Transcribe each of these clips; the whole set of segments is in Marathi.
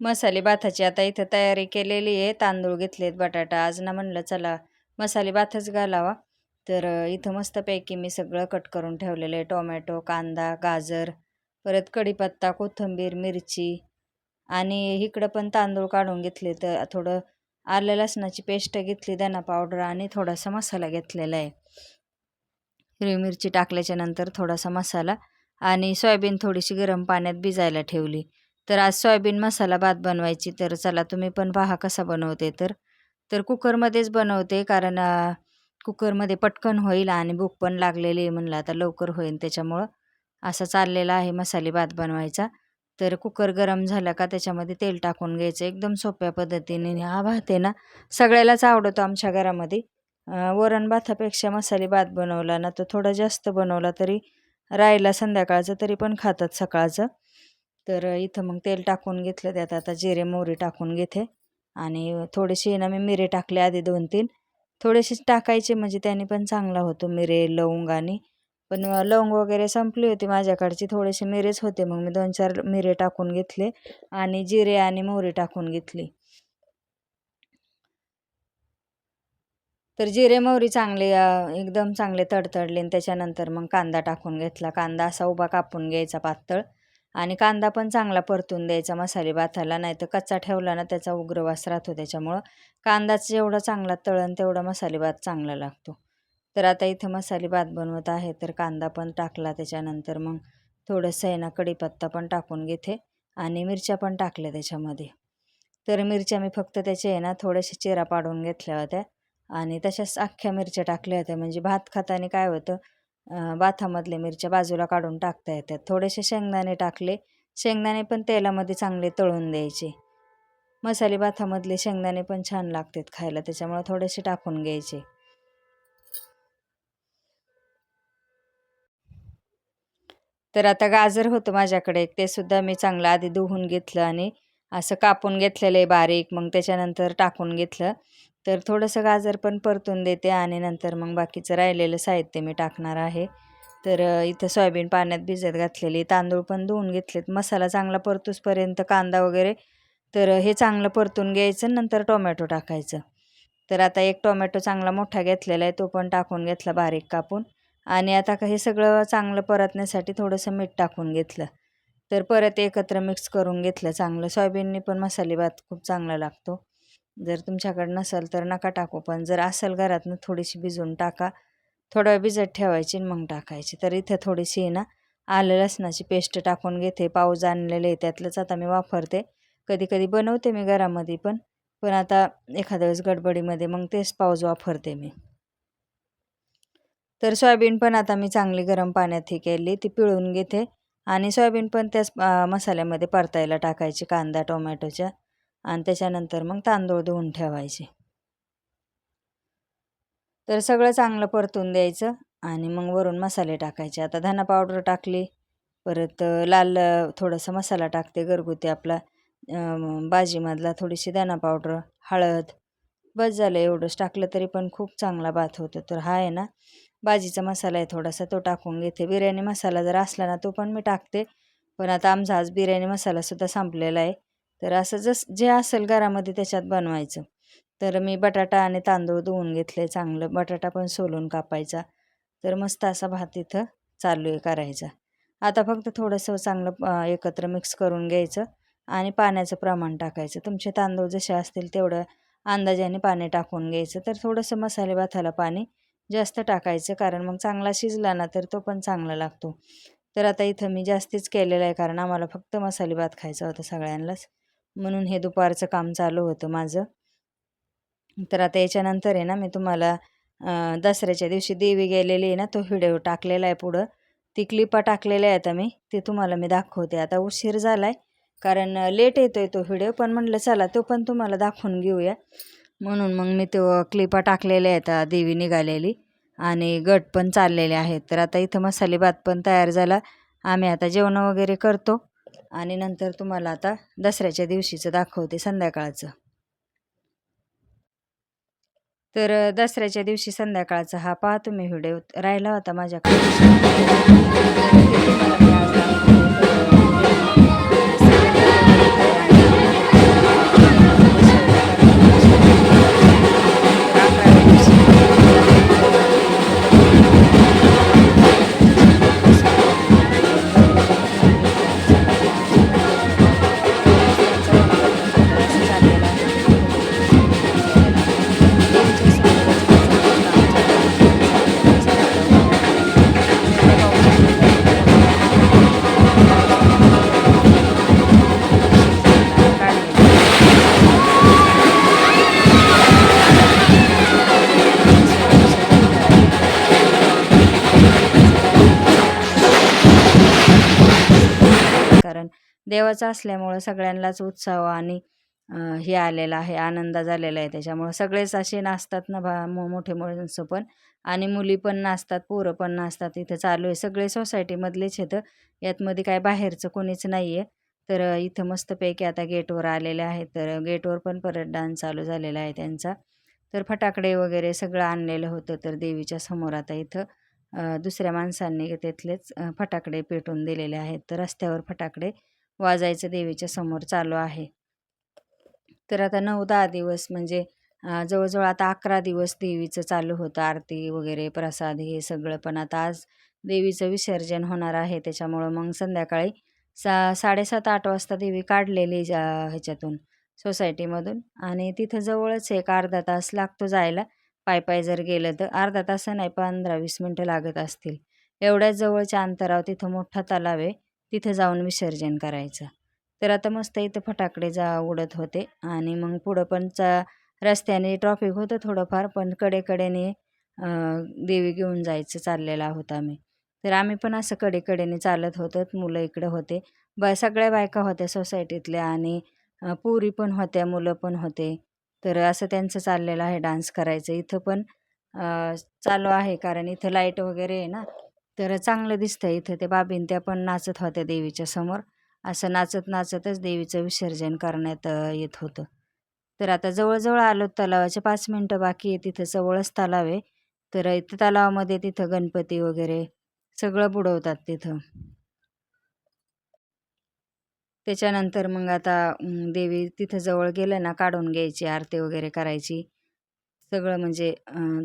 मसाले भाताची आता इथं तयारी केलेली आहे. तांदूळ घेतलेत बटाटा आज ना म्हणलं चला मसाले भातच घालावा. तर इथं मस्तपैकी मी सगळं कट करून ठेवलेलं आहे. टोमॅटो कांदा गाजर परत कढीपत्ता कोथिंबीर मिरची आणि इकडं पण तांदूळ काढून घेतले. तर थोडं आलं लसणाची पेस्ट घेतली धना पावडर आणि थोडासा मसाला घेतलेला आहे. हिरवी मिरची टाकल्याच्या नंतर थोडासा मसाला आणि सोयाबीन थोडीशी गरम पाण्यात भिजायला ठेवली. तर आज सोयाबीन मसाला भात बनवायची तर चला तुम्ही पण पहा कसा बनवते तर. तर कुकरमध्येच बनवते कारण कुकरमध्ये पटकन होईल आणि भूक पण लागलेली आहे म्हणलं आता लवकर होईल त्याच्यामुळं. असा चाललेला आहे मसाले भात बनवायचा. तर कुकर गरम झाला का त्याच्यामध्ये तेल टाकून घ्यायचं. एकदम सोप्या पद्धतीने आणि हा भात आहे ना सगळ्यालाच आवडतो आमच्या घरामध्ये. वरण भातापेक्षा मसाले भात बनवला ना तो थोडा जास्त बनवला तरी राहिला संध्याकाळचं तरी पण खातात सकाळचं. तर इथं मग तेल टाकून घेतलं त्यात. आता जिरे मोहरी टाकून घेते. आणि थोडेसे ना मी मिरे टाकले आधी दोन तीन. थोडेसेच टाकायचे म्हणजे त्याने पण चांगला होतो मिरे लवंग आणि पण लवंग वगैरे संपली होती माझ्याकडची. थोडेसे मिरेच होते. मग मी दोन चार मिरे टाकून घेतले आणि जिरे आणि मोहरी टाकून घेतली. तर जिरे मोहरी चांगले एकदम चांगले तडतडले आणि त्याच्यानंतर मग कांदा टाकून घेतला. कांदा असा उभा कापून घ्यायचा पातळ. आणि कांदा पण चांगला परतून द्यायचा मसाले भाताला नाही तर कच्चा ठेवला ना त्याचा उग्रवास राहतो त्याच्यामुळं. कांदाच जेवढा चांगला तळण तेवढा मसाले भात चांगला लागतो. तर आता इथं मसाले भात बनवत आहे तर कांदा पण टाकला त्याच्यानंतर मग थोडंसं आहे ना कढीपत्ता पण टाकून घेते आणि मिरच्या पण टाकल्या त्याच्यामध्ये. तर मिरच्या मी फक्त त्याचे आहे ना थोड्याशा चिरा पाडून घेतल्या होत्या आणि तशाच अख्ख्या मिरच्या टाकल्या होत्या. म्हणजे भात खाताना काय होतं बाथामधल्या मिरच्या बाजूला काढून टाकता येतात. थोडेसे शेंगदाणे टाकले. शेंगदाणे पण तेलामध्ये चांगले तळून द्यायचे. मसाले भातामधले शेंगदाणे पण छान लागतात खायला त्याच्यामुळे थोडेसे टाकून घ्यायचे. तर आता गाजर होतं माझ्याकडे. ते सुद्धा मी चांगलं आधी धुवून घेतलं आणि असं कापून घेतलेलं आहे बारीक. मग त्याच्यानंतर टाकून घेतलं. तर थोडंसं गाजर पण परतून देते आणि नंतर मग बाकीचं राहिलेलं साहित्य मी टाकणार आहे. तर इथं सोयाबीन पाण्यात भिजत घातलेली तांदूळ पण धुवून घेतलेत. मसाला चांगला परतूसपर्यंत कांदा वगैरे. तर हे चांगलं परतून घ्यायचं नंतर टोमॅटो टाकायचं. तर आता एक टोमॅटो चांगला मोठा घेतलेला आहे तो पण टाकून घेतला बारीक कापून. आणि आता का हे सगळं चांगलं परतण्यासाठी थोडंसं मीठ टाकून घेतलं. तर परत एकत्र मिक्स करून घेतलं चांगलं. सोयाबीनने पण मसाले भात खूप चांगला लागतो. जर तुमच्याकडे नसेल तर नका टाकू पण जर असेल घरातनं थोडीशी भिजवून टाका. थोडा वेळ भिजत ठेवायची आणि मग टाकायची. तर इथे थोडीशी आहे ना आलं लसणाची पेस्ट टाकून घेते. पाऊज आणलेले त्यातलंच आता मी वापरते. कधी कधी बनवते मी घरामध्ये पण पण आता एखाद्या वेळेस गडबडीमध्ये मग तेच पाऊज वापरते मी. तर सोयाबीन पण आता मी चांगली गरम पाण्यात ही केली ती पिळून घेते. आणि सोयाबीन पण त्याच मसाल्यामध्ये परतायला टाकायची कांदा टोमॅटोच्या. आणि त्याच्यानंतर मग तांदूळ धुवून ठेवायचे. तर सगळं चांगलं परतून द्यायचं आणि मग वरून मसाले टाकायचे. आता धना पावडर टाकली परत लाल थोडंसं थोडासा मसाला टाकते घरगुती आपला भाजीमधला थोडीशी धना पावडर हळद बस झालं एवढंच. टाकलं तरी पण खूप चांगला भात होतो. तर हा आहे ना भाजीचा मसाला आहे थोडासा तो टाकून घेते. बिर्याणी मसाला जर असला ना तो पण मी टाकते. पण आता आमचा आज बिर्याणी मसालासुद्धा संपलेला आहे. तर असं जस जे असेल घरामध्ये त्याच्यात बनवायचं. तर मी बटाटा आणि तांदूळ धुवून घेतले चांगलं बटाटा पण सोलून कापायचा. तर मस्त असा भात इथं चालू आहे करायचा. आता फक्त थोडंसं चांगलं एकत्र मिक्स करून घ्यायचं आणि पाण्याचं प्रमाण टाकायचं. तुमचे तांदूळ जसे असतील तेवढं अंदाजाने पाणी टाकून घ्यायचं. तर थोडंसं मसाले भाताला पाणी जास्त टाकायचं कारण मग चांगला शिजला ना तर तो पण चांगला लागतो. तर आता इथं मी जास्तीच केलेलं आहे कारण आम्हाला फक्त मसाले भात खायचा होता सगळ्यांनाच. म्हणून हे दुपारचं काम चालू होतं माझं. तर आता याच्यानंतर आहे ना मी तुम्हाला दसऱ्याच्या दिवशी देवी गेलेली आहे ना तो व्हिडिओ टाकलेला आहे पुढं. ती क्लिपा टाकलेल्या आहेत मी ते तुम्हाला मी दाखवते. आता उशीर झाला आहे कारण लेट येतो आहे तो व्हिडिओ पण म्हटलं चला तो पण तुम्हाला दाखवून घेऊया. म्हणून मग मी तो क्लिपा टाकलेल्या आहेत देवी निघालेली आणि गट पण चाललेले आहेत. तर आता इथं मसाले भात पण तयार झाला. आम्ही आता जेवण वगैरे करतो. आणि नंतर तुम्हाला आता दसऱ्याच्या दिवशीचं दाखवते संध्याकाळचं. तर दसऱ्याच्या दिवशी संध्याकाळचा हा पहा तुम्ही व्हिडिओ राहिला होता माझ्याकडे. देवाचा असल्यामुळं सगळ्यांनाच उत्साह आणि हे आलेला आहे आनंद झालेला आहे त्याच्यामुळं. सगळेच असे नाचतात ना भा मो मोठे माणसं पण आणि मुली पण नाचतात पोरं पण नाचतात इथं चालू आहे. सगळे सोसायटीमधलेच येतं यातमध्ये काय बाहेरचं कोणीच नाही आहे तर इथं मस्तपैकी आता गेटवर आलेले आहेत. तर गेटवर पण परत डान्स चालू झालेला आहे त्यांचा. तर फटाकडे वगैरे सगळं आणलेलं होतं तर देवीच्या समोर आता इथं दुसऱ्या माणसांनी तिथलेच फटाकडे पेटवून दिलेले आहेत. तर रस्त्यावर फटाकडे वाजायचं देवीच्या समोर चालू आहे. तर आता नऊ दहा दिवस म्हणजे जवळजवळ आता अकरा दिवस देवीचं चालू होतं. आरती वगैरे प्रसाद हे सगळं पण आता आज देवीचं विसर्जन होणार आहे. त्याच्यामुळं मग संध्याकाळी सा साडेसात आठ वाजता देवी काढलेली ह्याच्यातून सोसायटीमधून. आणि तिथं जवळच एक अर्धा तास लागतो जायला. पाय पाय जर गेलं तर अर्धा तास नाही पंधरा वीस मिनटं लागत असतील. एवढ्याच जवळच्या अंतरावर तिथं मोठा तलाव आहे. तिथं जाऊन विसर्जन करायचं. तर आता मस्त इथं फटाकडे जा उडत होते आणि मग पुढं पण चा रस्त्याने ट्रॉफिक होतं थोडंफार पण कडेकडेने देवी घेऊन जायचं चाललेलं आहोत आम्ही. तर आम्ही पण असं कडेकडेने चालत होतो मुलं इकडं होते. ब सगळ्या बायका होत्या सोसायटीतल्या आणि पुरी पण होत्या मुलं पण होते. तर असं त्यांचं चाललेलं आहे डान्स करायचं. इथं पण चालू आहे कारण इथं लाइट वगैरे आहे ना. तर चांगलं दिसतं इथं ते बाबीन त्या पण नाचत होत्या देवीच्या समोर. असं नाचत नाचतच देवीचं विसर्जन करण्यात येत होतं. तर आता जवळजवळ आलो तलावाचे पाच मिनटं बाकी आहे. तिथं जवळच तलाव आहे. तर इथं तलावामध्ये तिथं गणपती वगैरे सगळं बुडवतात तिथं. त्याच्यानंतर मग आता देवी तिथं जवळ गेलं ना काढून घ्यायची आरती वगैरे करायची. सगळं म्हणजे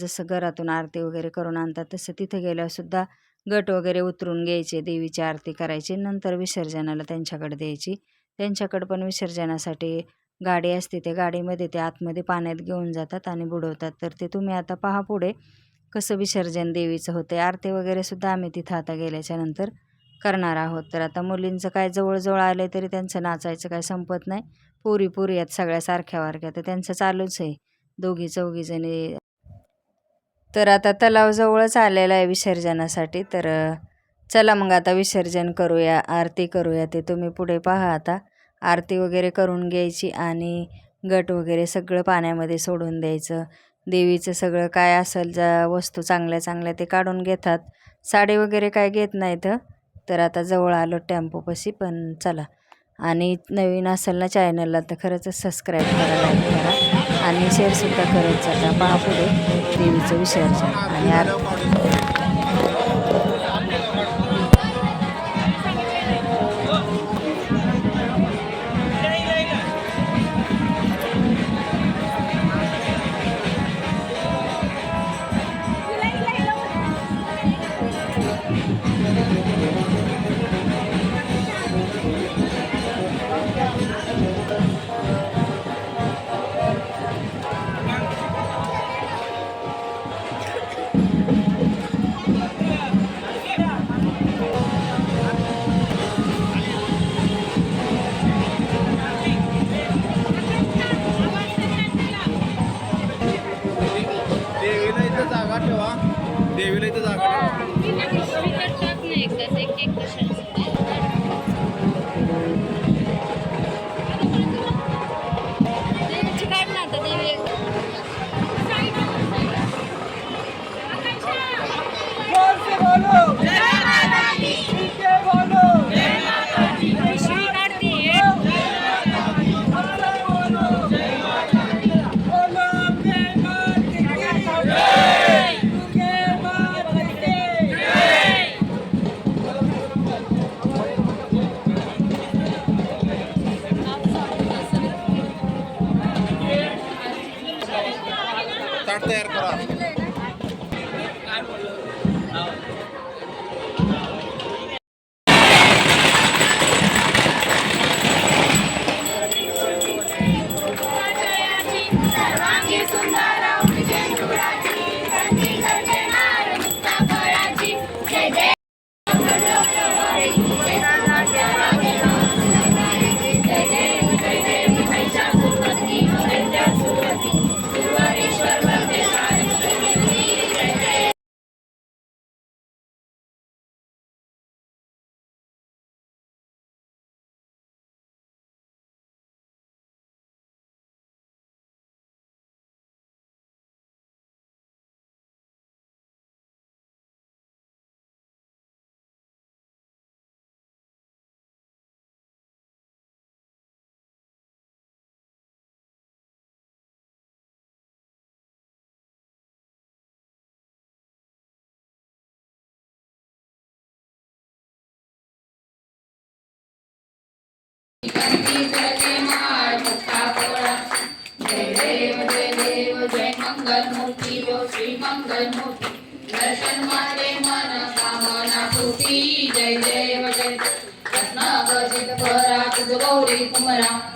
जसं घरातून आरती वगैरे करून आणतात तसं तिथं गेल्यावर सुद्धा गट वगैरे उतरून घ्यायचे देवीची आरती करायची नंतर विसर्जनाला त्यांच्याकडे द्यायची. त्यांच्याकडे पण विसर्जनासाठी गाडी असते त्या गाडीमध्ये ते आतमध्ये पाण्यात घेऊन जातात आणि बुडवतात. तर ते तुम्ही आता पहा पुढे कसं विसर्जन देवीचं होते आरती वगैरे सुद्धा आम्ही तिथं आता गेल्याच्यानंतर करणार आहोत. तर आता मुलींचं काय जवळजवळ आलं तरी त्यांचं नाचायचं काय संपत नाही. पुरी पुरी आहेत सगळ्या सारख्या वारख्या तर त्यांचं चालूच आहे. दोघी चौघीजणी तर आता तलावजवळच आलेला आहे विसर्जनासाठी. तर चला मग आता विसर्जन करूया आरती करूया. ते तुम्ही पुढे पहा आता. आरती वगैरे करून घ्यायची आणि गट वगैरे सगळं पाण्यामध्ये सोडून द्यायचं. देवीचं सगळं काय असेल ज्या वस्तू चांगल्या चांगल्या ते काढून घेतात. साडी वगैरे काय घेत नाहीत. तर आता जवळ आलो टेम्पोपाशी पण चला. आणि नवीन असेल ना चॅनलला तर खरंच सबस्क्राईब करा लाईक करा. आणि शेअरसुद्धा करत जाता पहा पुढे. देवीचं विसर्जन आणि आरती. ठेवा. देवीला इथं जागा ताट तयार करा रत्न गजित परा तुझ गौरी कुमरा